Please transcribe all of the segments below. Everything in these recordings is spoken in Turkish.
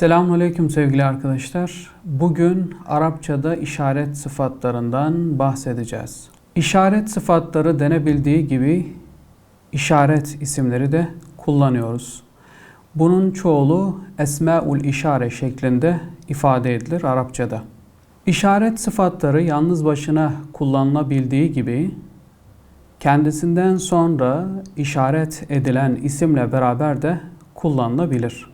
Selamünaleyküm sevgili arkadaşlar. Bugün Arapçada işaret sıfatlarından bahsedeceğiz. İşaret sıfatları denebildiği gibi işaret isimleri de kullanıyoruz. Bunun çoğulu esmaul işare şeklinde ifade edilir Arapçada. İşaret sıfatları yalnız başına kullanılabildiği gibi kendisinden sonra işaret edilen isimle beraber de kullanılabilir.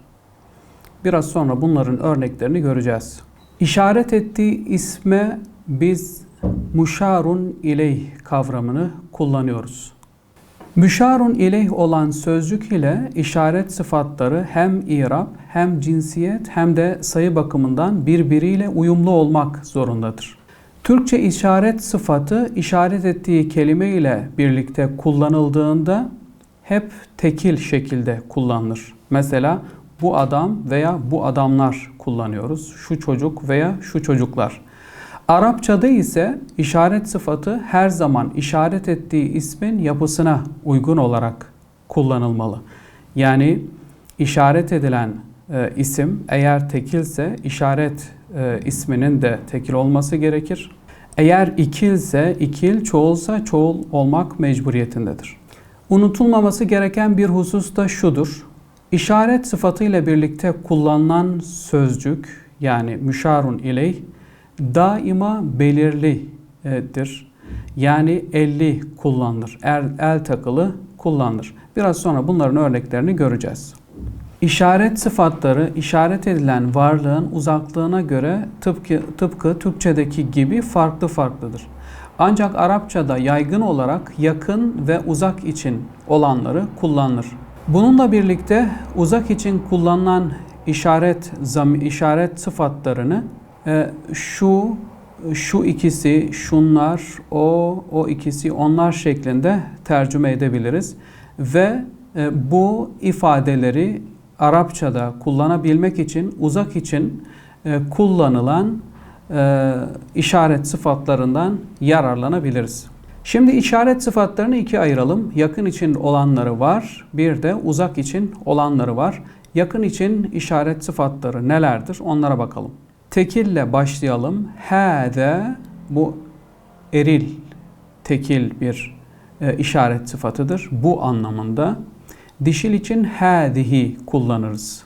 Biraz sonra bunların örneklerini göreceğiz. İşaret ettiği isme biz muşarun ileyh kavramını kullanıyoruz. Müşarun ileyh olan sözcük ile işaret sıfatları hem irab hem cinsiyet hem de sayı bakımından birbiriyle uyumlu olmak zorundadır. Türkçe işaret sıfatı işaret ettiği kelime ile birlikte kullanıldığında hep tekil şekilde kullanılır. Mesela bu adam veya bu adamlar kullanıyoruz. Şu çocuk veya şu çocuklar. Arapçada ise işaret sıfatı her zaman işaret ettiği ismin yapısına uygun olarak kullanılmalı. Yani işaret edilen e, isim eğer tekilse işaret e, isminin de tekil olması gerekir. Eğer ikilse ikil, çoğulsa çoğul olmak mecburiyetindedir. Unutulmaması gereken bir husus da şudur. İşaret sıfatıyla birlikte kullanılan sözcük yani müşarun ileyh daima belirlidir. Yani elli kullanılır. El, el takılı kullanılır. Biraz sonra bunların örneklerini göreceğiz. İşaret sıfatları işaret edilen varlığın uzaklığına göre tıpkı, tıpkı Türkçedeki gibi farklı farklıdır. Ancak Arapçada yaygın olarak yakın ve uzak için olanları kullanılır. Bununla birlikte uzak için kullanılan işaret zam işaret sıfatlarını e, şu şu ikisi, şunlar, o, o ikisi, onlar şeklinde tercüme edebiliriz. Ve e, bu ifadeleri Arapçada kullanabilmek için uzak için e, kullanılan e, işaret sıfatlarından yararlanabiliriz. Şimdi işaret sıfatlarını ikiye ayıralım. Yakın için olanları var, bir de uzak için olanları var. Yakın için işaret sıfatları nelerdir? Onlara bakalım. Tekille başlayalım. Hâze bu eril, tekil bir e, işaret sıfatıdır. Bu anlamında. Dişil için hâzihi kullanırız.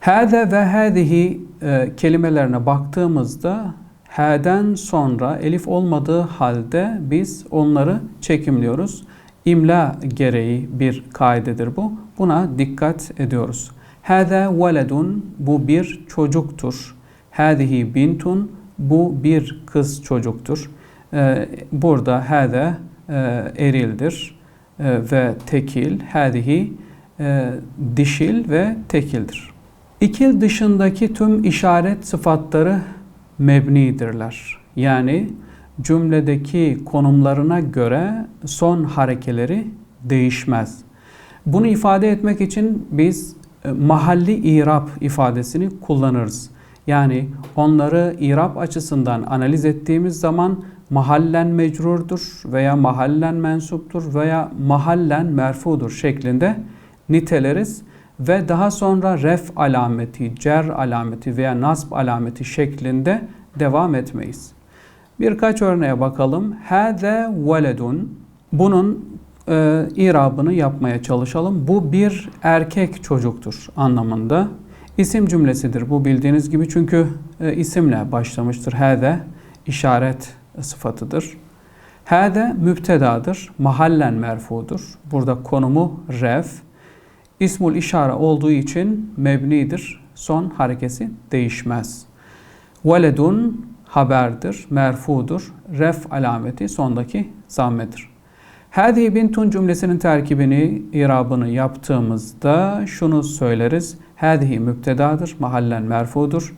Hâze ve hâzihi e, kelimelerine baktığımızda H'den sonra elif olmadığı halde biz onları çekimliyoruz. İmla gereği bir kaidedir bu. Buna dikkat ediyoruz. Hâze veledun bu bir çocuktur. Hâzihi bintun bu bir kız çocuktur. Ee, burada hâze e, erildir e, ve tekil. Hâzihi e, dişil ve tekildir. İkil dışındaki tüm işaret sıfatları mebnidirler. Yani cümledeki konumlarına göre son harekeleri değişmez. Bunu ifade etmek için biz e, mahalli irap ifadesini kullanırız. Yani onları irap açısından analiz ettiğimiz zaman mahallen mecrurdur veya mahallen mensuptur veya mahallen merfudur şeklinde niteleriz ve daha sonra ref alameti, cer alameti veya nasb alameti şeklinde devam etmeyiz. Birkaç örneğe bakalım. Hâze veledun. Bunun e, irabını yapmaya çalışalım. Bu bir erkek çocuktur anlamında. İsim cümlesidir bu bildiğiniz gibi çünkü e, isimle başlamıştır. Hâze işaret sıfatıdır. Hâde mübtedadır. Mahallen merfudur. Burada konumu ref. İsmul işare olduğu için mebnidir. Son harekesi değişmez. Veledun haberdir, merfudur. Ref alameti sondaki zammedir. Hadi bintun cümlesinin terkibini, irabını yaptığımızda şunu söyleriz. Hadihi müptedadır, mahallen merfudur.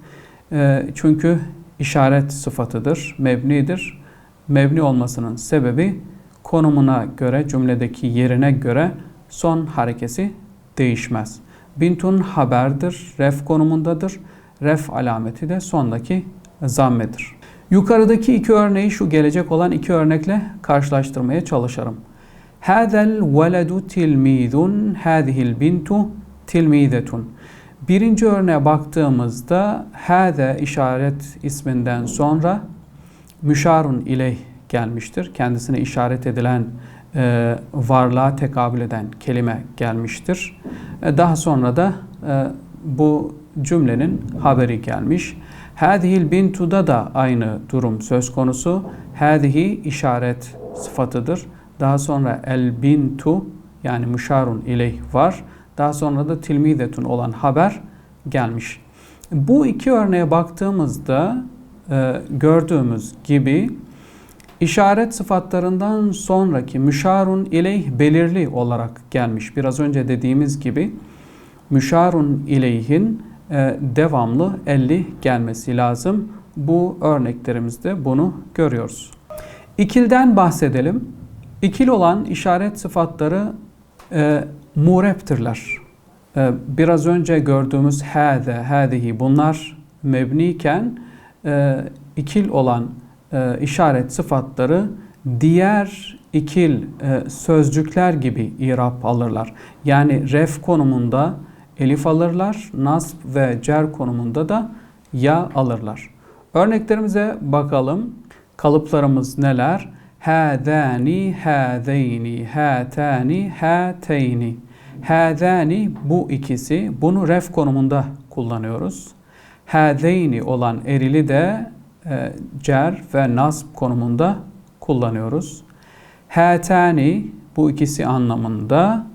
E, çünkü işaret sıfatıdır, mebnidir. Mebni olmasının sebebi konumuna göre, cümledeki yerine göre son harekesi değişmez. Bintun haberdir, ref konumundadır. Ref alameti de sondaki zammedir. Yukarıdaki iki örneği şu gelecek olan iki örnekle karşılaştırmaya çalışırım. Hâzel veledu tilmîzun, hâzihil bintu tilmîzetun. Birinci örneğe baktığımızda hâze işaret isminden sonra müşarun ileyh gelmiştir. Kendisine işaret edilen e, varlığa tekabül eden kelime gelmiştir. E, daha sonra da e, bu cümlenin haberi gelmiş. Hadihil bintu'da da aynı durum söz konusu. Hadihi işaret sıfatıdır. Daha sonra el bintu yani müşarun ileyh var. Daha sonra da tilmidetun olan haber gelmiş. Bu iki örneğe baktığımızda e, gördüğümüz gibi işaret sıfatlarından sonraki müşarun ileyh belirli olarak gelmiş. Biraz önce dediğimiz gibi müşarun ileyhin e, devamlı 50 gelmesi lazım. Bu örneklerimizde bunu görüyoruz. İkilden bahsedelim. İkil olan işaret sıfatları e, mureptirler. E, biraz önce gördüğümüz hâze, hâzihi bunlar mebniyken e, ikil olan e, işaret sıfatları diğer ikil e, sözcükler gibi irap alırlar. Yani ref konumunda elif alırlar, nasb ve cer konumunda da ya alırlar. Örneklerimize bakalım. Kalıplarımız neler? Hâzâni, hâzeyni, hâtâni, hâteyni. Hâzâni bu ikisi. Bunu ref konumunda kullanıyoruz. Hâzeyni olan erili de e, cer ve nasb konumunda kullanıyoruz. Hâtâni bu ikisi anlamında.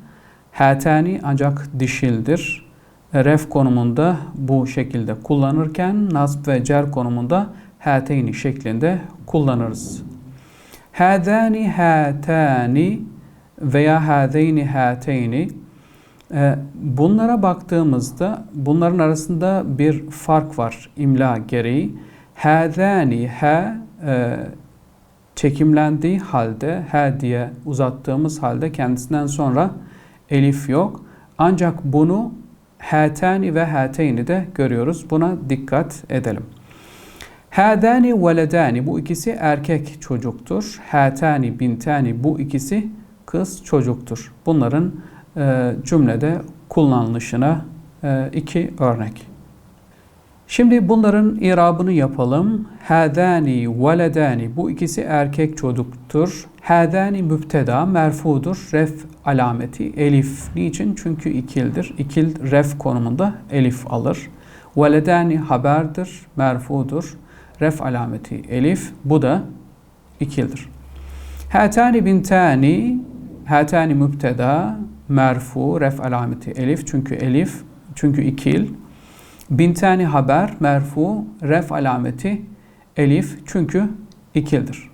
Hâtâni ancak dişildir. Ref konumunda bu şekilde kullanırken nasb ve cer konumunda hâteyni şeklinde kullanırız. Hâdâni hâtâni veya hâzeyni hâteyni e, Bunlara baktığımızda bunların arasında bir fark var imla gereği. Hâzâni ha e, çekimlendiği halde ha diye uzattığımız halde kendisinden sonra elif yok. Ancak bunu hâtâni ve hâteyni de görüyoruz. Buna dikkat edelim. Hâdâni veledâni bu ikisi erkek çocuktur. Hâtâni bintâni bu ikisi kız çocuktur. Bunların e, cümlede kullanılışına e, iki örnek. Şimdi bunların irabını yapalım. Hâdâni veledâni bu ikisi erkek çocuktur. Hâdâni mübteda merfudur. Ref alameti elif. Niçin? Çünkü ikildir. İkil ref konumunda elif alır. Veledâni haberdir, merfudur. Ref alameti elif. Bu da ikildir. Hâtâni bintâni Hâtâni mübteda merfu ref alameti elif. Çünkü elif, çünkü ikil. Bintani haber merfu ref alameti elif çünkü ikildir.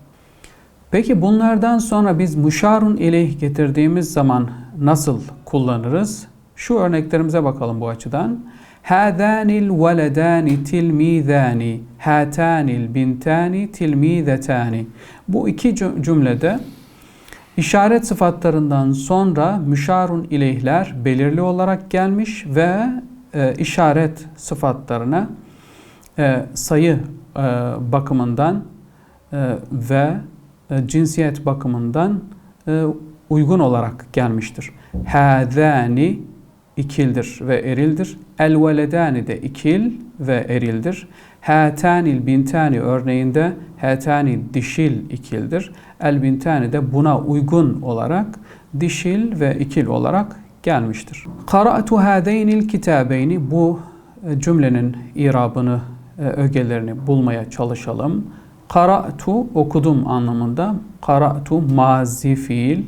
Peki bunlardan sonra biz muşarun ileyh getirdiğimiz zaman nasıl kullanırız? Şu örneklerimize bakalım bu açıdan. Hâdânil veledâni tilmîzâni, hâtânil bintâni tilmîzetâni. Bu iki cümlede işaret sıfatlarından sonra müşarun ileyhler belirli olarak gelmiş ve e, işaret sıfatlarına e, sayı e, bakımından e, ve e, cinsiyet bakımından e, uygun olarak gelmiştir. Hâzâni ikildir ve erildir. El de ikil ve erildir. Hâtânil bintâni örneğinde hâtâni dişil ikildir. El bintâni de buna uygun olarak dişil ve ikil olarak gelmiştir. Qara'tu hâdeynil kitâbeyni bu e, cümlenin irabını, e, ögelerini bulmaya çalışalım. Qara'tu okudum anlamında. Qara'tu mazi fiil.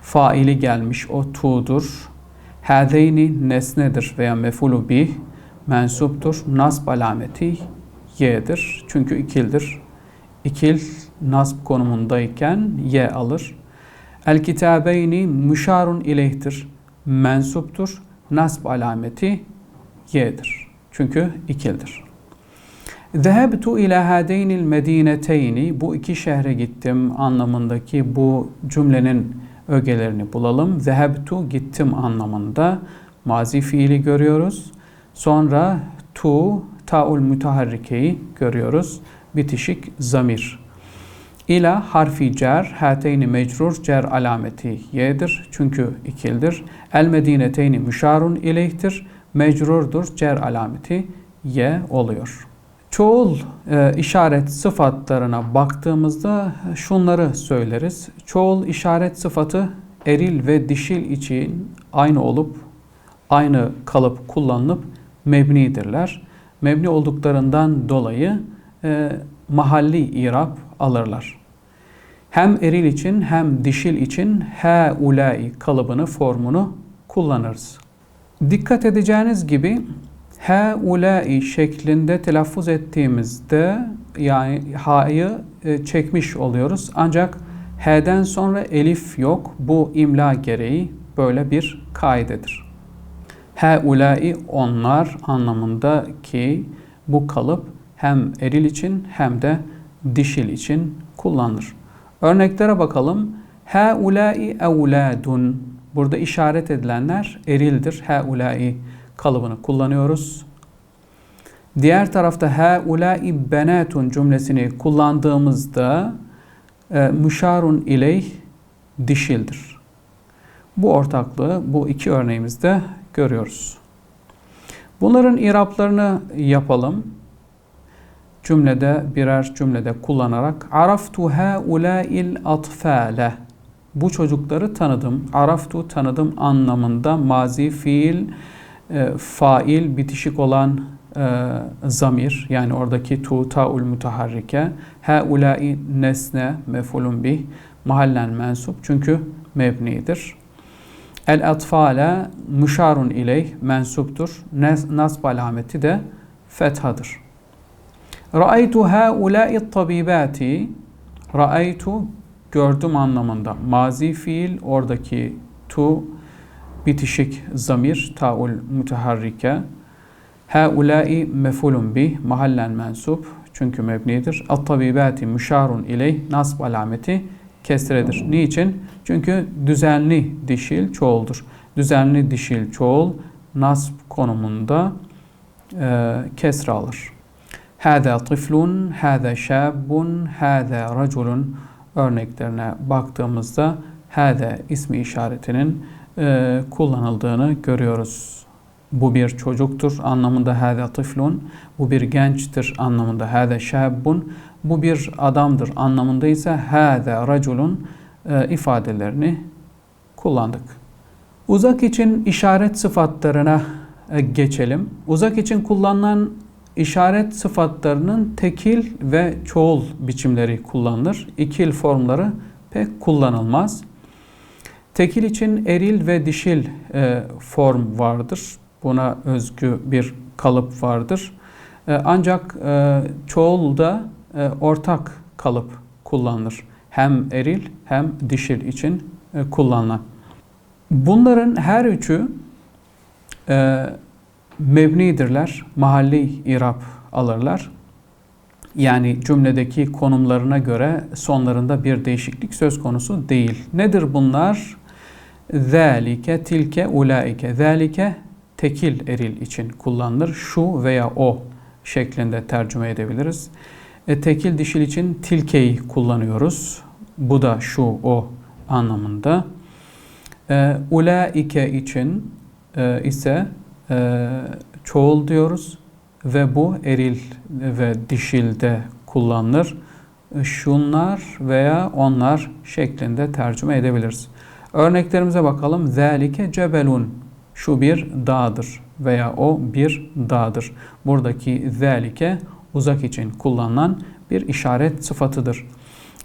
Faili gelmiş o tu'dur. Hâdeyni nesnedir veya mefulu bih. Mensuptur. Nasb alameti y'dir. Çünkü ikildir. İkil nasb konumundayken y alır. El kitabeyni müşarun ileyhtir mensuptur. Nasb alameti y'dir. Çünkü ikildir. Zehebtu ila hadeynil medineteyni bu iki şehre gittim anlamındaki bu cümlenin ögelerini bulalım. Zehebtu gittim anlamında mazi fiili görüyoruz. Sonra tu taul müteharrikeyi görüyoruz. Bitişik zamir İla harfi cer, hateyni mecrur, cer alameti y'dir. Çünkü ikildir. El medineteyni müşarun ileyhtir. mecrurdur. Cer alameti ye oluyor. Çoğul e, işaret sıfatlarına baktığımızda şunları söyleriz. Çoğul işaret sıfatı eril ve dişil için aynı olup aynı kalıp kullanılıp mebnidirler. Mebni olduklarından dolayı e, mahalli irap alırlar. Hem eril için hem dişil için he ulai kalıbını formunu kullanırız. Dikkat edeceğiniz gibi he ulai şeklinde telaffuz ettiğimizde yani ha'yı e, çekmiş oluyoruz. Ancak h'den sonra elif yok. Bu imla gereği böyle bir kaidedir. He ulai onlar anlamında ki bu kalıp hem eril için hem de dişil için kullanılır. Örneklere bakalım. He ulai evladun. Burada işaret edilenler erildir. He ulai kalıbını kullanıyoruz. Diğer tarafta he ulai benatun cümlesini kullandığımızda e, müşarun ileyh dişildir. Bu ortaklığı bu iki örneğimizde görüyoruz. Bunların iraplarını yapalım. Cümlede birer cümlede kullanarak araftu haula'il atfale bu çocukları tanıdım. Araftu tanıdım anlamında mazi fiil e, fail bitişik olan e, zamir yani oradaki tu taul mutaharrike haulai nesne mefulun bih mahallen mensup çünkü mebnidir. El atfale müşarun ileyh mensuptur. Nasb alameti de fethadır. Ra'aytu haula'i tabibati Ra'aytu gördüm anlamında. Mazi fiil oradaki tu bitişik zamir taul müteharrike. Haula'i mefulun bih mahallen mensup çünkü mebnidir. At-tabibati müşarun ileyh nasb alameti kesredir. Niçin? Çünkü düzenli dişil çoğuldur. Düzenli dişil çoğul nasb konumunda e, kesre alır. Hâzâ tiflun, hâzâ şâbbun, hâzâ raculun örneklerine baktığımızda hâzâ ismi işaretinin e, kullanıldığını görüyoruz. Bu bir çocuktur anlamında hâzâ tiflun, bu bir gençtir anlamında hâzâ şâbbun, bu bir adamdır anlamında ise hâzâ raculun e, ifadelerini kullandık. Uzak için işaret sıfatlarına e, geçelim. Uzak için kullanılan işaret sıfatlarının tekil ve çoğul biçimleri kullanılır. İkil formları pek kullanılmaz. Tekil için eril ve dişil e, form vardır. Buna özgü bir kalıp vardır. E, ancak e, çoğulda e, ortak kalıp kullanılır. Hem eril hem dişil için e, kullanılan. Bunların her üçü e, mebnidirler, mahalli irap alırlar. Yani cümledeki konumlarına göre sonlarında bir değişiklik söz konusu değil. Nedir bunlar? Zalike, tilke, ulaike. Zalike tekil eril için kullanılır. Şu veya o şeklinde tercüme edebiliriz. E, tekil dişil için tilkeyi kullanıyoruz. Bu da şu o anlamında. E, ulaike için e, ise e, çoğul diyoruz ve bu eril ve dişilde kullanılır. E, şunlar veya onlar şeklinde tercüme edebiliriz. Örneklerimize bakalım. Zalike cebelun. Şu bir dağdır veya o bir dağdır. Buradaki zalike uzak için kullanılan bir işaret sıfatıdır.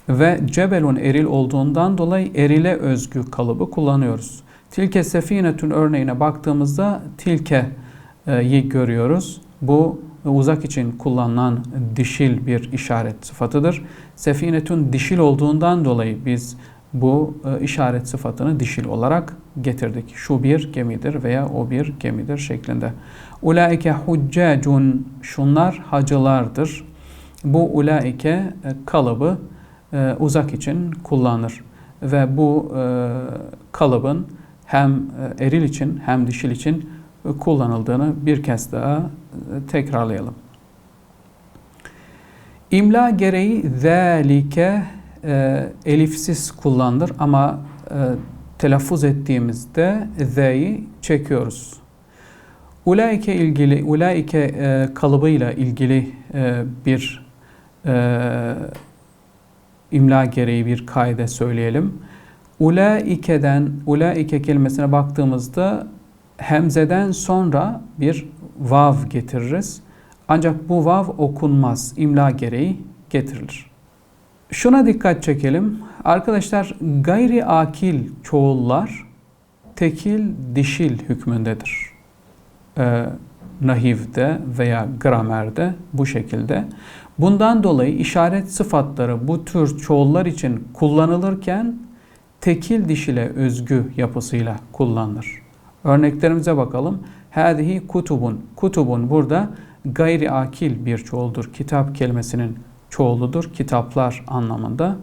Ve cebelun eril olduğundan dolayı erile özgü kalıbı kullanıyoruz. Tilke sefinetün örneğine baktığımızda tilke'yi görüyoruz. Bu uzak için kullanılan dişil bir işaret sıfatıdır. Sefinetün dişil olduğundan dolayı biz bu e, işaret sıfatını dişil olarak getirdik. Şu bir gemidir veya o bir gemidir şeklinde. Ulaike huccacun şunlar hacılardır. Bu ulaike e, kalıbı e, uzak için kullanır. Ve bu kalıbın hem eril için hem dişil için kullanıldığını bir kez daha tekrarlayalım. İmla gereği zâlike e, elifsiz kullanılır ama e, telaffuz ettiğimizde z'yi çekiyoruz. Ulaike ilgili, ulaike e, kalıbıyla ilgili e, bir e, imla gereği bir kaide söyleyelim. Ulaike'den, ulaike kelimesine baktığımızda hemzeden sonra bir vav getiririz. Ancak bu vav okunmaz. İmla gereği getirilir. Şuna dikkat çekelim. Arkadaşlar gayri akil çoğullar tekil dişil hükmündedir. Ee, nahivde veya gramerde bu şekilde. Bundan dolayı işaret sıfatları bu tür çoğullar için kullanılırken tekil dişile özgü yapısıyla kullanılır. Örneklerimize bakalım. Hadihi kutubun. Kutubun burada gayri akil bir çoğuldur. Kitap kelimesinin çoğuludur. Kitaplar anlamında.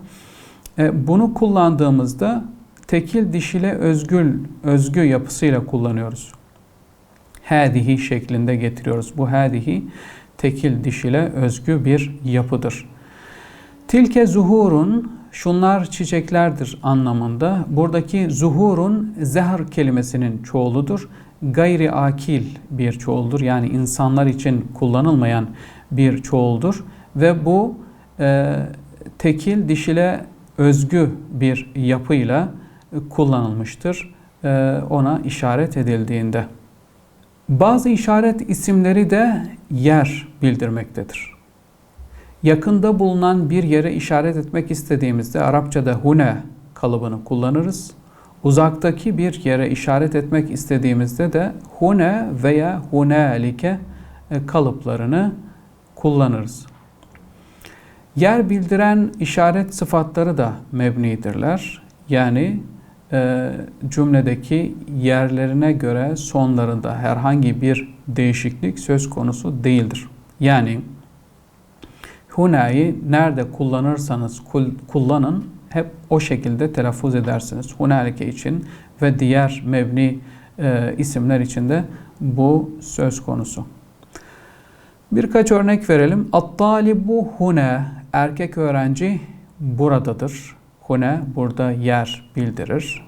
E, bunu kullandığımızda tekil dişile özgül, özgü yapısıyla kullanıyoruz. Hadihi şeklinde getiriyoruz. Bu hadihi tekil dişile özgü bir yapıdır. Tilke zuhurun şunlar çiçeklerdir anlamında. Buradaki zuhurun zehr kelimesinin çoğuludur. Gayri akil bir çoğuldur. Yani insanlar için kullanılmayan bir çoğuldur. Ve bu e, tekil dişile özgü bir yapıyla kullanılmıştır. E, ona işaret edildiğinde. Bazı işaret isimleri de yer bildirmektedir. Yakında bulunan bir yere işaret etmek istediğimizde Arapçada hune kalıbını kullanırız. Uzaktaki bir yere işaret etmek istediğimizde de hune veya hunalike e, kalıplarını kullanırız. Yer bildiren işaret sıfatları da mebnidirler. Yani e, cümledeki yerlerine göre sonlarında herhangi bir değişiklik söz konusu değildir. Yani hunayı nerede kullanırsanız kullanın hep o şekilde telaffuz edersiniz. Hunalike için ve diğer mevni e, isimler için de bu söz konusu. Birkaç örnek verelim. At-talibu hune erkek öğrenci buradadır. Hune burada yer bildirir.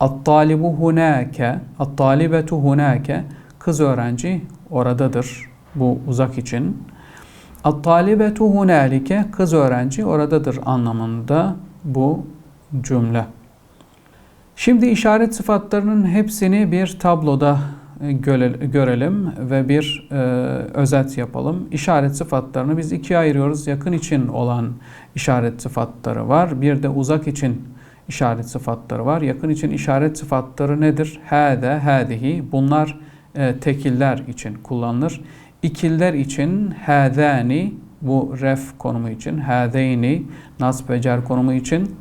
At-talibu hunake, at-talibetu hunake kız öğrenci oradadır. Bu uzak için. At-talibetu hunalike kız öğrenci oradadır anlamında bu cümle. Şimdi işaret sıfatlarının hepsini bir tabloda e, görelim ve bir e, özet yapalım. İşaret sıfatlarını biz ikiye ayırıyoruz. Yakın için olan işaret sıfatları var. Bir de uzak için işaret sıfatları var. Yakın için işaret sıfatları nedir? Hâde, hâdihi. Bunlar e, tekiller için kullanılır. İkiller için hâdâni, bu ref konumu için, hâdeyni, nasb ve cer konumu için,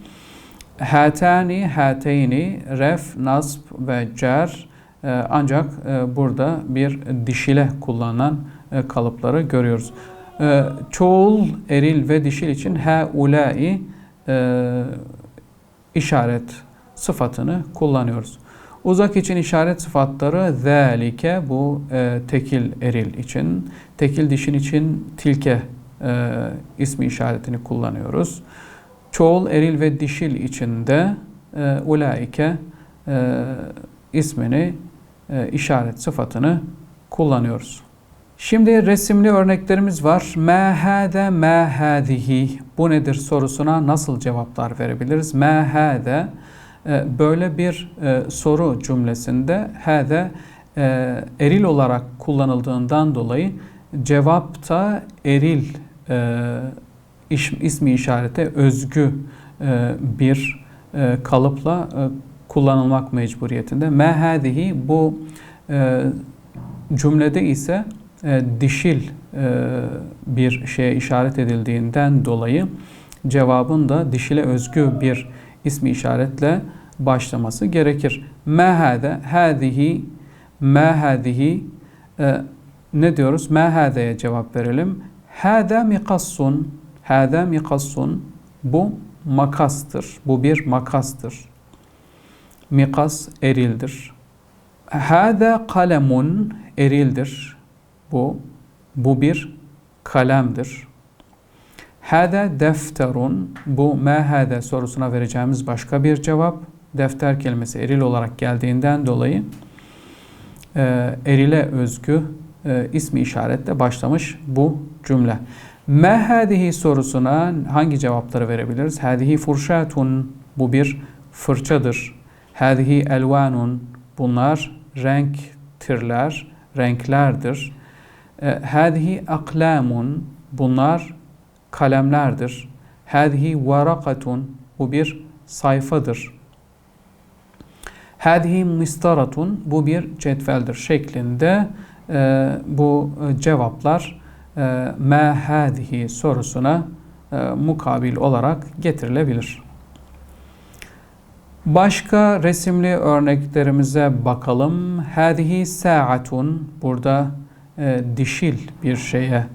hâtâni, hâteyni, ref, nasb ve cer, e, ancak e, burada bir dişile kullanılan e, kalıpları görüyoruz. E, çoğul, eril ve dişil için he ulai işaret sıfatını kullanıyoruz. Uzak için işaret sıfatları zâlike bu e, tekil eril için, tekil dişin için tilke e, ismi işaretini kullanıyoruz. Çoğul eril ve dişil için de e, ulaike e, ismini e, işaret sıfatını kullanıyoruz. Şimdi resimli örneklerimiz var. Ma hâde ma hâzihi. Bu nedir sorusuna nasıl cevaplar verebiliriz? Ma hâde böyle bir e, soru cümlesinde hâde e, eril olarak kullanıldığından dolayı cevapta eril ismi işarete özgü bir kalıpla kullanılmak mecburiyetinde. Ma hâzihi bu cümlede ise e, dişil e, bir şeye işaret edildiğinden dolayı cevabın da dişile özgü bir ismi işaretle başlaması gerekir. Hâzihi, ma hâzihi e, ne diyoruz? Ma hâdeye cevap verelim. Hâdâ mikassun, hâdâ mikassun bu makastır. Bu bir makastır. Mikas erildir. Hâdâ kalemun erildir. Bu bu bir kalemdir. Hâde defterun bu me hâde sorusuna vereceğimiz başka bir cevap. Defter kelimesi eril olarak geldiğinden dolayı e, erile özgü e, ismi işaretle başlamış bu cümle. Me hadihi sorusuna hangi cevapları verebiliriz? Hadihi furşatun bu bir fırçadır. Hadihi elvanun bunlar renktirler, renklerdir. E, Hadihi aklamun bunlar kalemlerdir. Hadihi varakatun bu bir sayfadır. Hadihi mistaratun bu bir cetveldir şeklinde e, bu cevaplar e, ma hadihi sorusuna e, mukabil olarak getirilebilir. Başka resimli örneklerimize bakalım. Hadihi sa'atun burada e, dişil bir şeye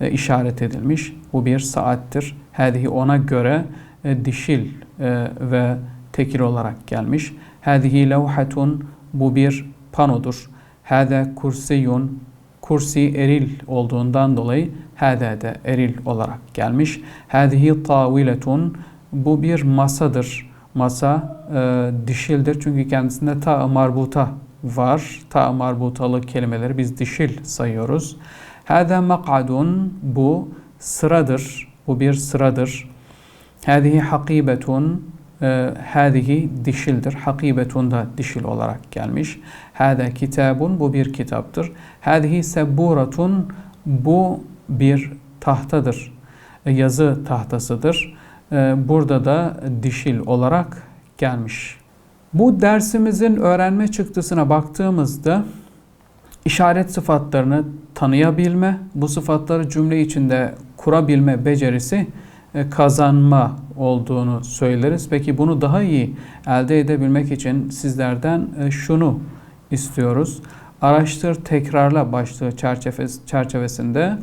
e, işaret edilmiş. Bu bir saattir. Hadihi ona göre e, dişil e, ve tekil olarak gelmiş. Hadihi levhatun bu bir panodur. Hada kursiyun kursi eril olduğundan dolayı hada de eril olarak gelmiş. Hadihi taviletun bu bir masadır. Masa e, dişildir çünkü kendisinde ta marbuta var. Ta marbutalı kelimeleri biz dişil sayıyoruz. Hada mak'adun bu sıradır. Bu bir sıradır. Hadihi hakibetun e, hadihi dişildir. Hakibetun da dişil olarak gelmiş. Hada kitabun bu bir kitaptır. Hadihi sebburatun bu bir tahtadır. E, yazı tahtasıdır. E, burada da dişil olarak gelmiş. Bu dersimizin öğrenme çıktısına baktığımızda işaret sıfatlarını tanıyabilme, bu sıfatları cümle içinde kurabilme becerisi e, kazanma olduğunu söyleriz. Peki bunu daha iyi elde edebilmek için sizlerden e, şunu istiyoruz. Araştır, tekrarla başlığı çerçevesinde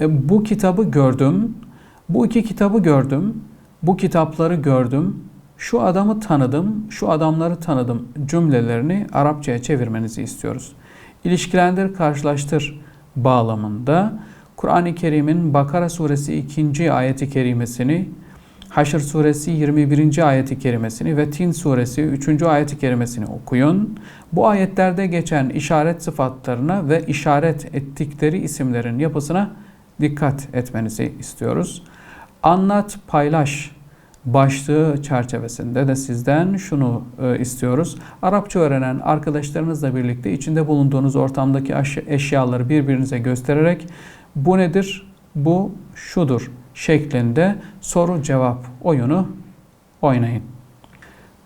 e, bu kitabı gördüm, bu iki kitabı gördüm, bu kitapları gördüm, şu adamı tanıdım, şu adamları tanıdım cümlelerini Arapçaya çevirmenizi istiyoruz. İlişkilendir, karşılaştır bağlamında Kur'an-ı Kerim'in Bakara suresi 2. ayeti kerimesini, Haşr suresi 21. ayeti kerimesini ve Tin suresi 3. ayeti kerimesini okuyun. Bu ayetlerde geçen işaret sıfatlarına ve işaret ettikleri isimlerin yapısına dikkat etmenizi istiyoruz. Anlat, paylaş başlığı çerçevesinde de sizden şunu e, istiyoruz. Arapça öğrenen arkadaşlarınızla birlikte içinde bulunduğunuz ortamdaki eşyaları birbirinize göstererek bu nedir, bu şudur şeklinde soru cevap oyunu oynayın.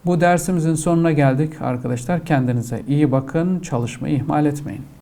Bu dersimizin sonuna geldik arkadaşlar. Kendinize iyi bakın, çalışmayı ihmal etmeyin.